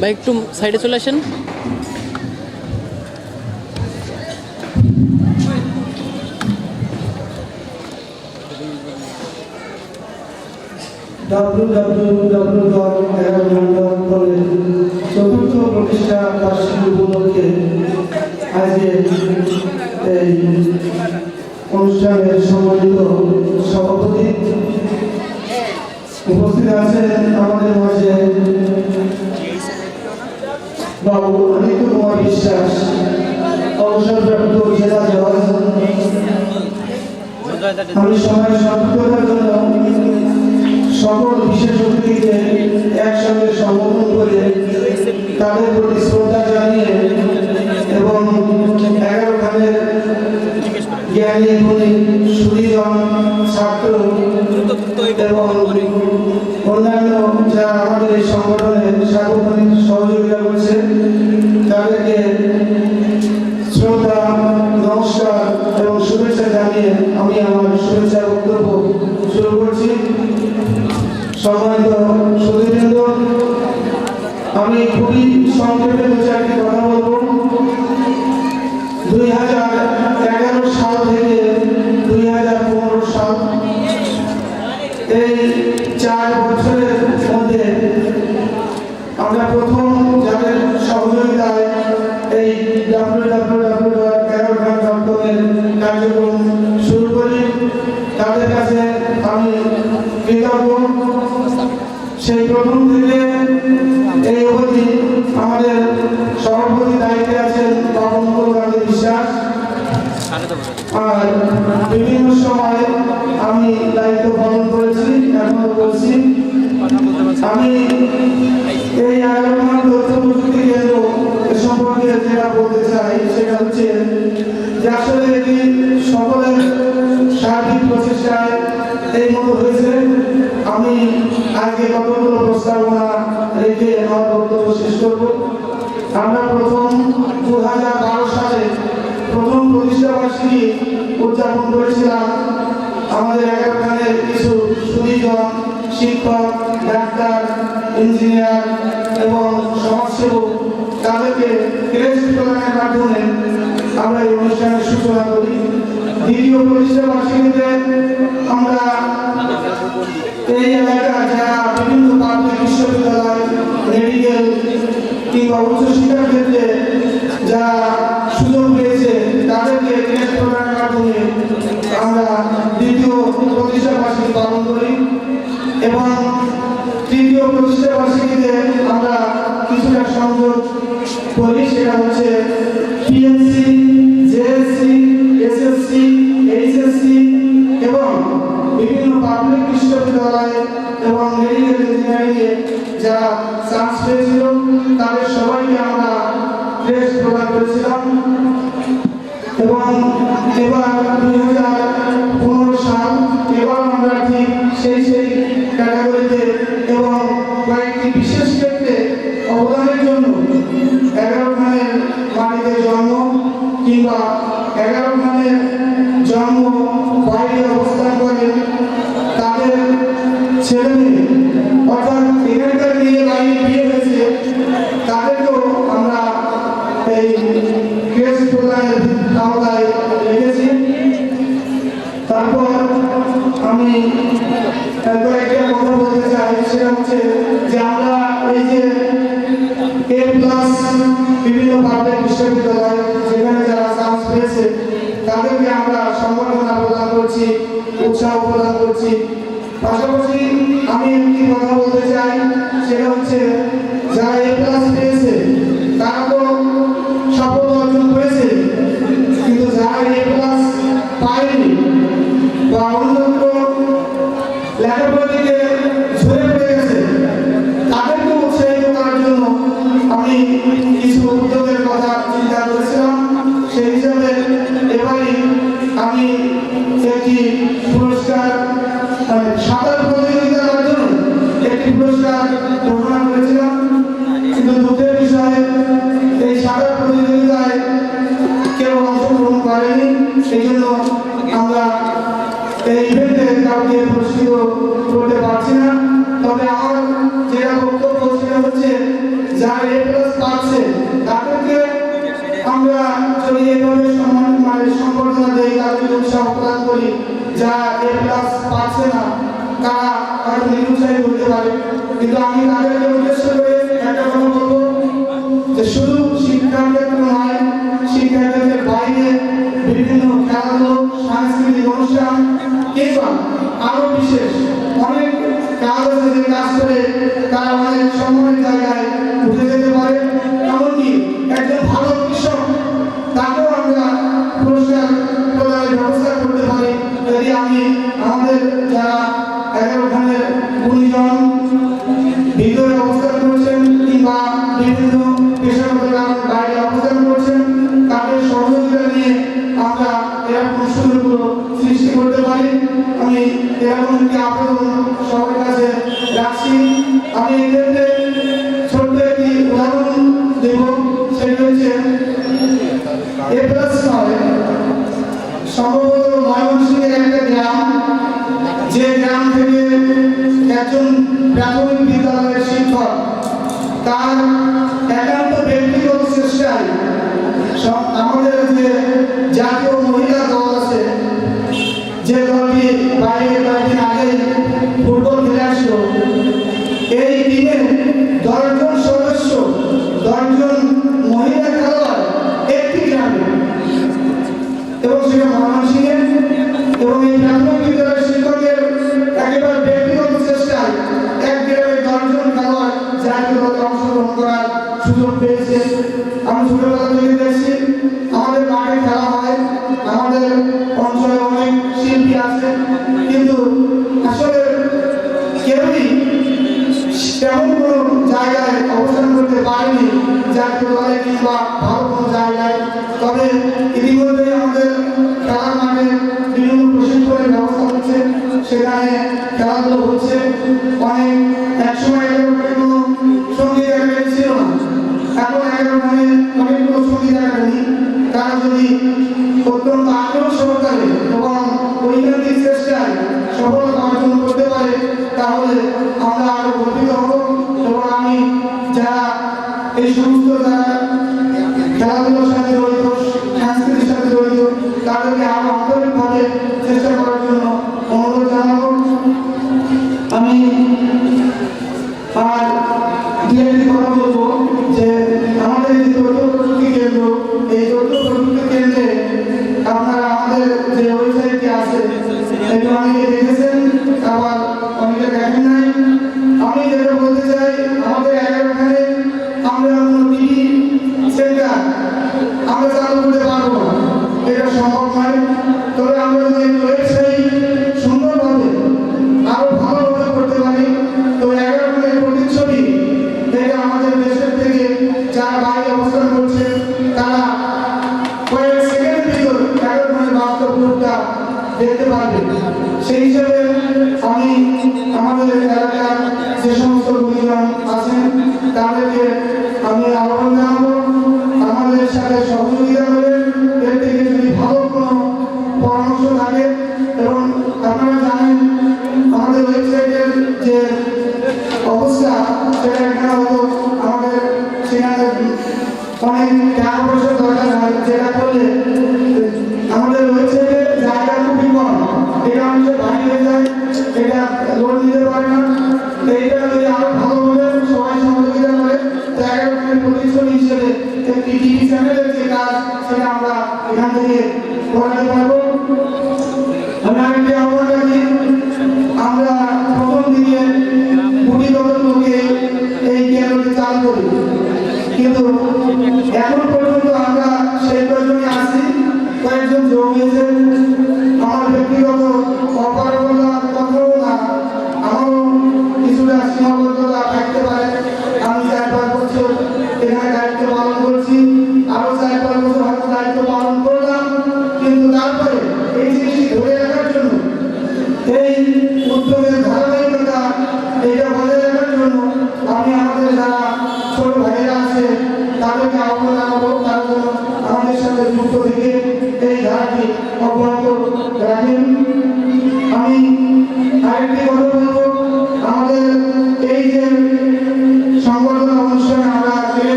বা একটু সাইডে চলে আসেন। চতুর্থ প্রতিষ্ঠা বার্ষিকী উপলক্ষে আজকে এই অনুষ্ঠানের সম্মানিত সভাপতি উপস্থিত আছেন আমাদের মাঝে বাবু অনিত কুমার বিশ্বাস অবসরপ্রাপ্ত জেলা জজ আমি সময় সংক্ষিপ্ততার জন্য সকল বিশেষ অতিথিকে একসঙ্গে সম্বোধন করে তাদের প্রতি শ্রদ্ধা জানিয়ে এবং এগারো খানের জ্ঞানী গুণী সুদীগণ ছাত্র অন্যান্য যারা আমাদের এই সংগঠনের সহযোগিতা করছে তাদেরকে শ্রদ্ধা নমস্কার এবং শুভেচ্ছা জানিয়ে আমি আমার শুভেচ্ছা বক্তব্য শুরু করছি সম্মানিত সুধীরেন্দ্র আমি খুবই সংক্ষেপে দু চারটি কথা আমি আজকে কতগুলো প্রস্তাবনা রেখে আমার বক্তব্য শেষ করব? আমরা প্রথম দু হাজার বারো সালে প্রথম প্রতিষ্ঠা বার্ষিকী উদযাপন করেছিলাম। আমাদের এখানের কিছু সুদীজন শিক্ষক, ডাক্তার, ইঞ্জিনিয়ার এবং সমাজসেবক তাদেরকে ক্রেস্ট প্রদানের মাধ্যমে আমরা এই অনুষ্ঠানের সূচনা করি। দ্বিতীয় প্রতিষ্ঠা কিংবা উচ্চশিক্ষার ক্ষেত্রে যা সুযোগ পেয়েছে, তাদেরকে ক্রেস্ট প্রদানের মাধ্যমে আমরা দ্বিতীয় প্রতিষ্ঠা বার্ষিকী পালন করি এবং তৃতীয় প্রতিষ্ঠা বার্ষিকীতে আমরা কিছুটা সংযোগ করি, সেটা হচ্ছে বিভিন্ন পাবলিক যেখানে যারা চান্স পেয়েছে, তাদেরকে আমরা সম্বর্ধনা প্রদান করছি, উৎসাহ প্রদান করছি। পাশাপাশি আমি একটি কথা সাঁতার প্রতিযোগিতায় কেউ অংশগ্রহণ করেনি। সেই জন্য আমরা এই ইভেন্টে কাউকে পুরস্কৃত করতে পারছি না। তবে আমার যেটা বক্তব্য সেটা হচ্ছে যারা এ প্লাস পাচ্ছে, তাদেরকে আমরা যদি এভাবে সম্মান মানে সম্বর্ধনা দেই তাদেরকে উৎসাহ প্রদান করি, যা এ প্লাস পাচ্ছে না, তারা হয়তো নিরুৎসাহী হতে পারে। কিন্তু আমি তাদেরকে উদ্দেশ্য করে Quero একজন প্রাথমিক বিদ্যালয়ের শিক্ষক। তার একান্ত ব্যক্তিগত চেষ্টায় আমাদের যে জাতীয় জানতে পারে কিংবা ভারত যায় নাই তবে ইতিমধ্যে আমাদের খেলার মাঠে বিভিন্ন প্রশিক্ষণের ব্যবস্থা হচ্ছে। সেখানে খেলাধুলো হচ্ছে। অনেক একসময় কোনো সংগীত একাডেমি ছিল না। এখন একাডেমি মানে অনেকগুলো সংগীত একাডেমি তারা যদি অত্যন্ত আগ্রহ সহকারে এবং ঐকান্তিক চেষ্টায় সফল অবস্থান করছেন তারা কয়েক সেকেন্ডের ভিতর এগারো ধরনের বাস্তব রূপটা দেখতে পারবে। সেই হিসাবে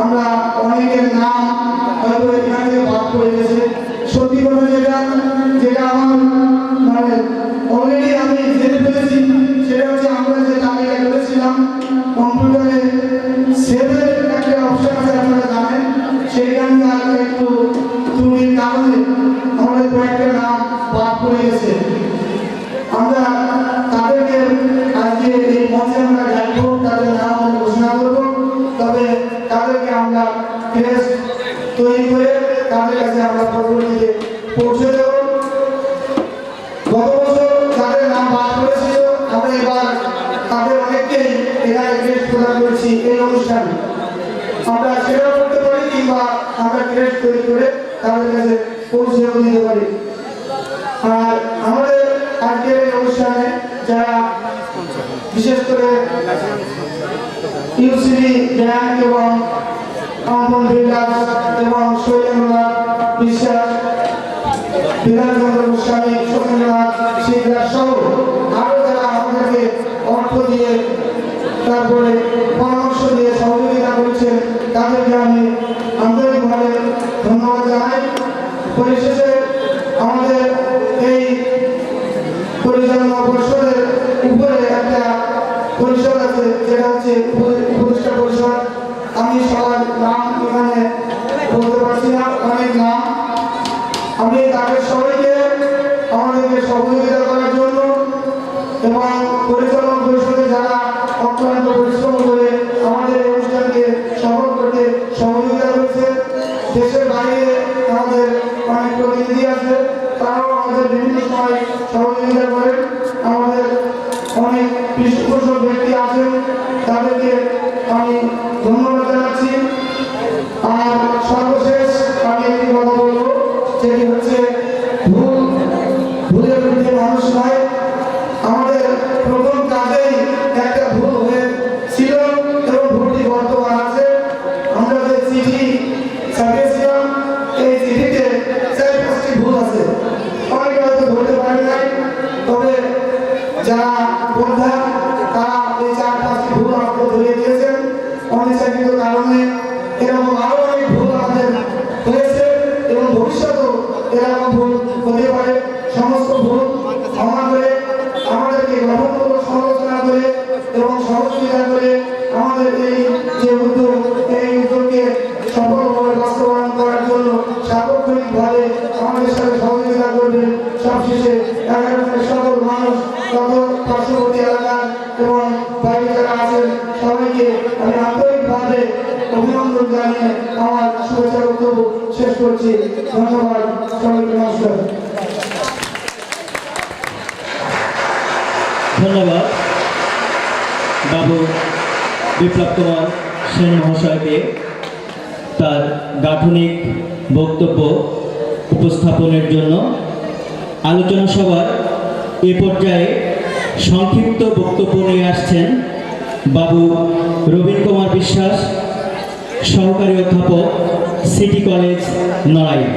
আমরা অনেকের নাম হয়তো এখান বাদ পড়ে গেছে। সত্যি কথা যেটা যেটা আমার মানে অলরেডি আমি জেনে ফেলেছি, সেটা হচ্ছে আমরা যে তালিকা করেছিলাম কম্পিউটারে সেভের একটা অপশন আছে, আপনারা জানেন। সেখানকার একটু তুমি কারণে আমাদের কয়েকটা নাম বাদ করে গেছে। আমরা প্যাকেট তৈরি করে তাদের কাছে পৌঁছে দিতে পারি। আর আমাদের আজকের এই অনুষ্ঠানে যারা বিশেষ করে ইউসিডি ব্যাংক এবং কম্পন বিকাশ এবং শৈলেন্দ্রনাথ বিশ্বাস বিধানচন্দ্র গোস্বামী সতীন্দ্রনাথ শিবরাজ সহ আরও যারা আমাদেরকে অর্থ দিয়ে তারপরে পরিচালন পরিষদে যারা অক্লান্ত আমি আন্তরিকভাবে অভিনন্দন জানিয়ে আমার শুভেচ্ছা বক্তব্য শেষ করছি। ধন্যবাদ সবাইকে নমস্কার। ধন্যবাদ। বাবু বিপ্লব কুমার সেন মহাশয়কে তার গাঠনিক বক্তব্য উপস্থাপনের জন্য আলোচনা সভার এ পর্যায়ে সংক্ষিপ্ত বক্তব্য নিয়ে আসছেন বাবু রবীন কুমার বিশ্বাস সহকারী অধ্যাপক সিটি কলেজ নড়াইল